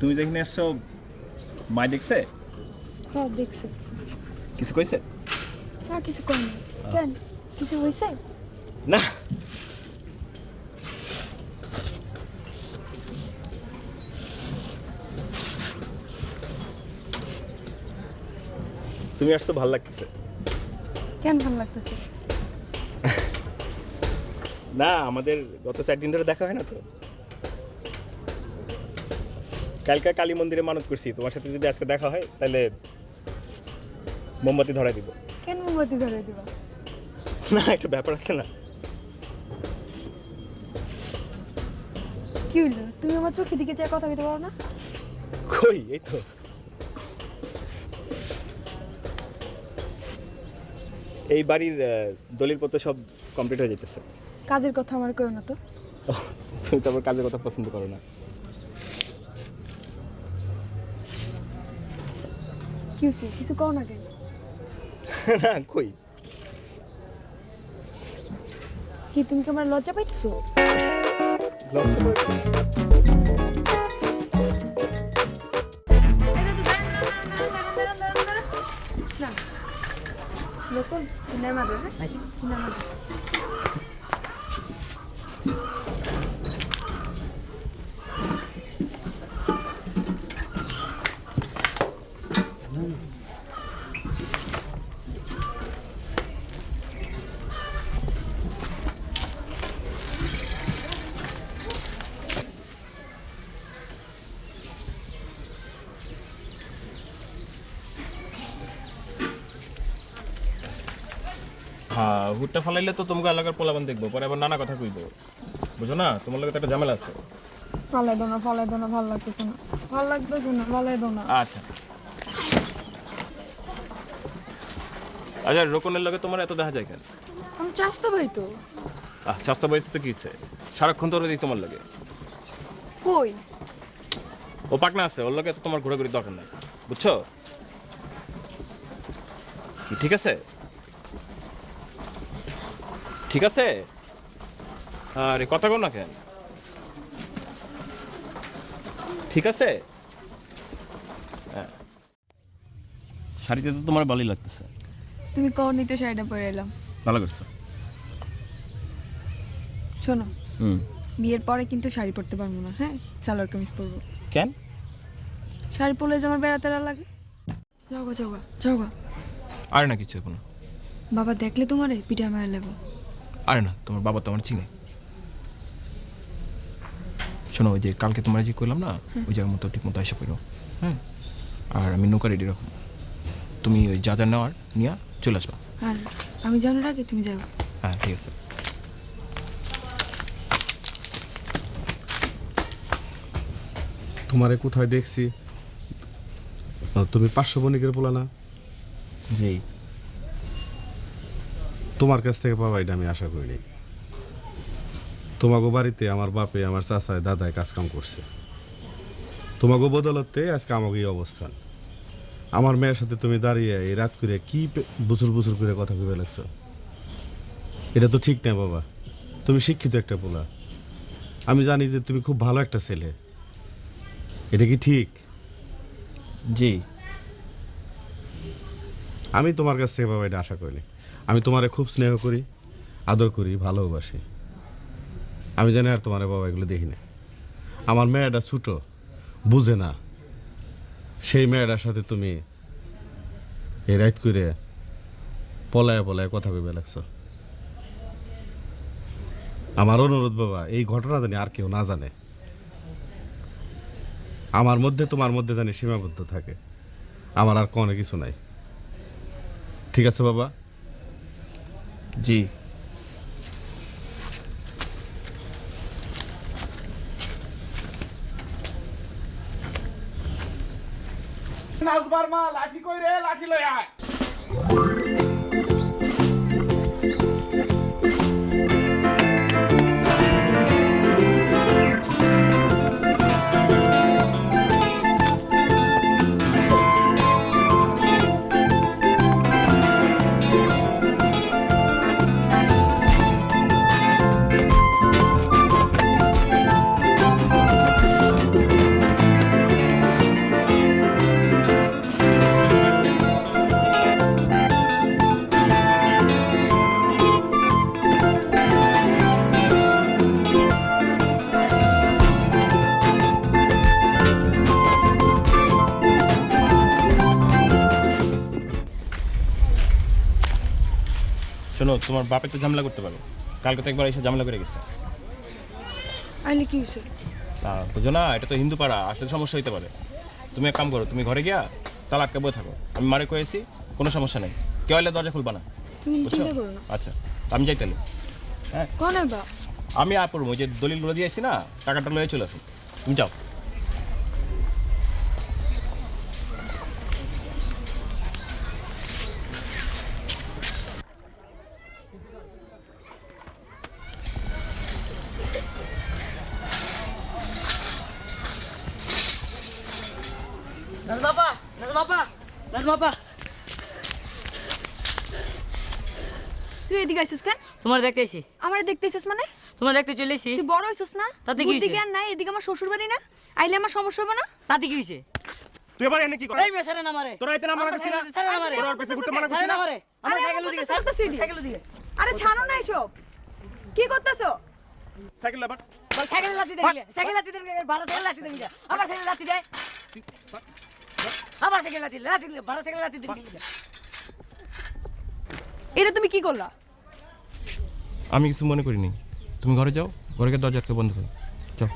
তুমি যেখানে আসছো মা দেখছে? হ্যাঁ দেখছে। কিছু কইছে? না কিছু করেনি কেন? কিছু হইছে? না। তুমি আসছো ভালো লাগতেছে? কেন ভালো লাগতেছে? না আমাদের গত চার দিন ধরে দেখা হয় না তো। কালকে কালী মন্দিরে মানত করছি তোমার সাথে যদি আজকে দেখা হয় তাহলে মোমবাতি ধরাই দিব। কেন মোমবাতি ধরে দিবা? না একটা ব্যাপার আছে না। কি হইল? তুমি আমার চোখের দিকে চেয়ে কথা বলতে পারো না? কই? এই তো। এই বাড়ির আহ, দলিলপত্র সব কমপ্লিট হয়ে যেতেছে কাজের কথা আমার কেউ না তো। তুমি তো আবার কাজের কথা পছন্দ করো না। কি হয়েছে কিছু কও না কেন? না কই? কি তুমি কি আমার লজ্জা পাইতেছো? লজ্জা না লোকল কিনার মাঝে হ্যাঁ? কিনার হ্যাঁ হুটটা ফলাইলে তো তোমাকে এলাকার পোলাবান দেখব পরে আবার নানা কথা কইবো। বুঝো না? তোমার তো একটা ঝামেলা আছে। ফালাই দো না ফালাই দো না ভালো লাগতেছে না। ভালো লাগতেছে না ফালাই দো না। আচ্ছা। আচ্ছা রোকনের লগে তোমার এত দেখা যায় কেন? আমি চাস তো ভাই তো। আহ স্বাস্থ্য বয়সে তো কি হইছে? সারাক্ষণ ওরা দেখি তোমার লাগে। কই? ও পাকনা আছে ওর লগে তো তোমার ঘোরাঘুরি দরকার নাই। বুঝছ? ঠিক আছে? ঠিক আছে? আরে কথা কো না কেন? ঠিক আছে? হ্যাঁ। শাড়িতে তো তোমার ভালোই লাগতেছে। তুমি কও নিতে শাড়িটা পরে এলাম। ভালো করছ। শোনো হুম। বিয়ের পরে কিন্তু শাড়ি পরতে পারব না হ্যাঁ? সালোয়ার কামিজ পরবো। কেন? শাড়ি পরলে যে আমার বেড়াতে লাগে? যাও গা যাও গা যাও গা। আরে না কিছু কোনো বাবা দেখলে তোমারে পিঠা মারা নেব আরে না তোমার বাবা তো আমার চিনে। শোনো ওই যে কালকে তোমার যে করলাম না ওই জায়গার মতো ঠিক মতো এসে করো হ্যাঁ? আর আমি নৌকা রেডি রাখো তুমি ওই যা যা নেওয়ার নিয়ে চলে আসবা। আর আমি জানার আগে তুমি যাও। হ্যাঁ ঠিক আছে। তোমারে কোথায় দেখছি? তুমি পাঁচশো বণিকের পোলা না? জি। তোমার কাছ থেকে পাবা এটা আমি আশা করিনি। তোমাগো বাড়িতে আমার বাপে, আমার চাচায়, দাদায় কাজকাম করছে। তোমাগো বদলতে আজকে আমাকে এই অবস্থান। আমার মেয়ের সাথে তুমি দাঁড়িয়ে এই রাত করে কি বুচুর বুচুর করে কথা ভেবে লাগছো? এটা তো ঠিক না বাবা। তুমি শিক্ষিত একটা পোলা। আমি জানি যে তুমি খুব ভালো একটা ছেলে। এটা কি ঠিক? জি। আমি তোমার কাছ থেকে বাবা এটা আশা করিনি। আমি তোমারে খুব স্নেহ করি, আদর করি, ভালোবাসি। আমি জানি আর তোমার বাবা এগুলো দেখি না। আমার মেয়েটা ছুটো, বুঝে না। সেই মেয়েটার সাথে তুমি এই রাত করে পলায় পলায় কথা ভেবে লাগছো। আমার অনুরোধ বাবা, এই ঘটনা জানি আর কেউ না জানে। আমার মধ্যে তোমার মধ্যে জানি সীমাবদ্ধ থাকে। আমার আর কোনো কিছু নাই। ঠিক আছে বাবা। জি। নাজবার মা লাঠি কই রে? লাঠি লই আয়। শোনো তোমার বাপে তো ঝামেলা করতে পারে। কালকে তো একবার এসে ঝামেলা করে গেছে। আইলে কি হয়েছে? তা বুঝো না এটা তো হিন্দু পাড়া আসলে সমস্যা হইতে পারে। তুমি এক কাম করো তুমি ঘরে গিয়া তালা আটকে বয়ে থাকো। আমি মারে কয়েছি কোনো সমস্যা নেই। কেউ এলে দরজা খুলবা না। চিন্তা করো না। আচ্ছা আমি যাই তাহলে। হ্যাঁ? কোন আমি আর পড়ব ওই যে দলিল লড়ে দিয়েছি না টাকাটা লয়ে চলে আসি। তুমি যাও। নাজমাপা নাজমাপা নাজমাপা তুই এদিকে আইছিস কেন? তোমার দেখতে এসি আমার দেখতে আইছিস মানে? তোমার দেখতে চলে এসি তুই বড় হইছিস না? তাতে কি হইছে? জ্ঞান নাই এদিকে আমার শ্বশুর বাড়ি না? আইলে আমার সমস্যা হবে না? তাতে কি হইছে? তুই এবার এনে কি করে? এই মেয়ে না মারে তোরা এতে না মারা করছিস না সারে না মারে তোরা পেছনে ঘুরতে মানা সারে না না মারে আমার আরে, সাইকেল আমার দিকে কথা চলতেছে এদিকে। সাইকেল দিকে আরে ছাড়ো না এসব। কি করতেছো? সাইকেল বল সাইকেল লাতি দেই সাইকেল লাতি দেই ভাড়া সাইকেল লাতি দেই আবার সাইকেল লাতি দেয় আবার সাইকেল লাতি লাতি ভাড়া সাইকেল লাতি এটা তুমি কি করলা? আমি কিছু মনে করিনি। তুমি ঘরে যাও ঘরে গিয়ে দরজা আটকে বন্ধ করো। যাও।